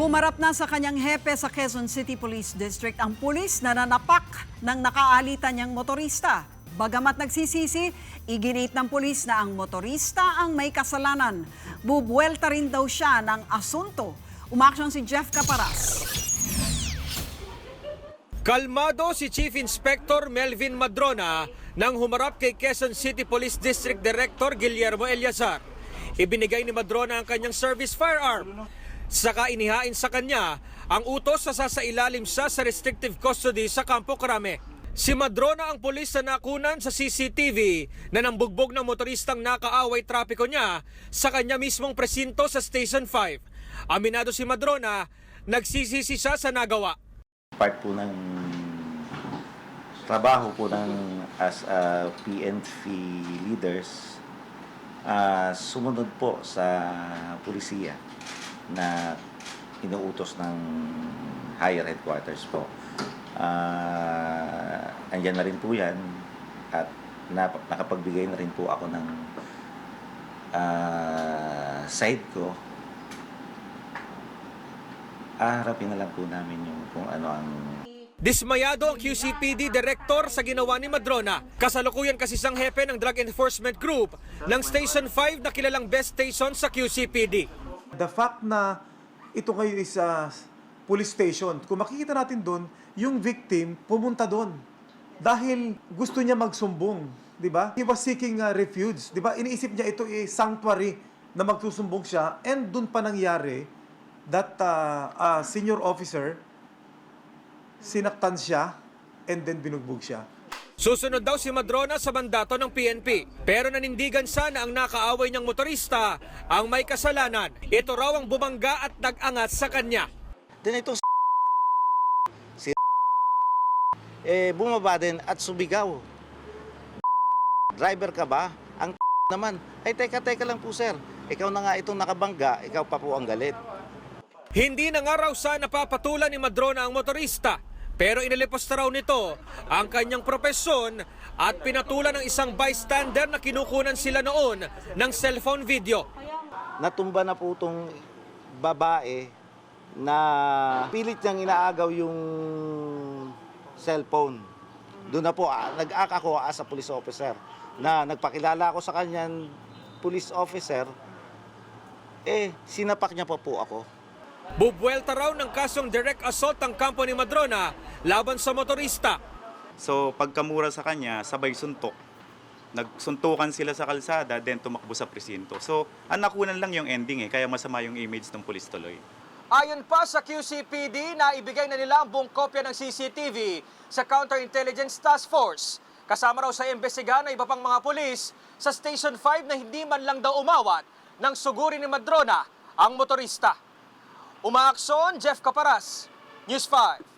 Humarap na sa kanyang hepe sa Quezon City Police District ang pulis na nanapak ng nakaalitan niyang motorista. Bagamat nagsisisi, iginit ng pulis na ang motorista ang may kasalanan. Bubuelta rin daw siya ng asunto. Umaksyon si Jeff Caparas. Kalmado si Chief Inspector Melvin Madrona nang humarap kay Quezon City Police District Director Guillermo Eliazar. Ibinigay ni Madrona ang kanyang service firearm. Saka inihain sa kanya ang utos sa sasailalim siya sa restrictive custody sa Campo Crame. Si Madrona ang pulis na nakunan sa CCTV na nambugbog ng motoristang nakaaway trapiko niya sa kanya mismong presinto sa Station 5. Aminado si Madrona, nagsisisi siya sa nagawa. part po ng trabaho po ng as a PNP leaders ah, sumunod po sa pulisiya na inuutos ng higher headquarters po. Ah, andyan na rin po yan at nap- nakapagbigay na rin po ako ng ah, side ko aharapin na lang po namin yung kung ano ang Dismayado ang QCPD Director sa ginawa ni Madrona. Kasalukuyan kasi siyang hepe ng Drug Enforcement Group ng Station 5 na kilalang best station sa QCPD. The fact na ito ngayon is a police station, kung makikita natin doon, yung victim pumunta doon dahil gusto niya magsumbong, di ba? He was seeking uh, refuge, di ba? Iniisip niya ito ay sanctuary na magsusumbong siya and doon pa nangyari that uh, uh, senior officer sinaktan siya and then binugbog siya. Susunod daw si Madrona sa mandato ng PNP. Pero nanindigan sana ang nakaaway niyang motorista ang may kasalanan. Ito raw ang bumangga at nag-angat sa kanya. Then itong si eh bumaba din at subigaw. Driver ka ba? Ang naman. Ay teka teka lang po sir. Ikaw na nga itong nakabangga, ikaw pa po ang galit. Hindi na nga raw sana papatulan ni Madrona ang motorista. Pero inilipos raw nito ang kanyang propesyon at pinatulan ng isang bystander na kinukunan sila noon ng cellphone video. Natumba na po itong babae na pilit niyang inaagaw yung cellphone. Doon na po, ah, nag-act ako as a police officer na nagpakilala ako sa kanyang police officer, eh, sinapak niya pa po ako. Bubwelta raw ng kasong direct assault ang kampo ni Madrona laban sa motorista. So pagkamura sa kanya, sabay suntok. Nagsuntukan sila sa kalsada, then tumakbo sa presinto. So, ang nakunan lang yung ending eh, kaya masama yung image ng pulis tuloy. Ayon pa sa QCPD na ibigay na nila ang buong kopya ng CCTV sa Counterintelligence Task Force. Kasama raw sa imbestigahan ng iba pang mga pulis sa Station 5 na hindi man lang daw umawat ng suguri ni Madrona ang motorista. Umaakson, Jeff Caparas, News 5.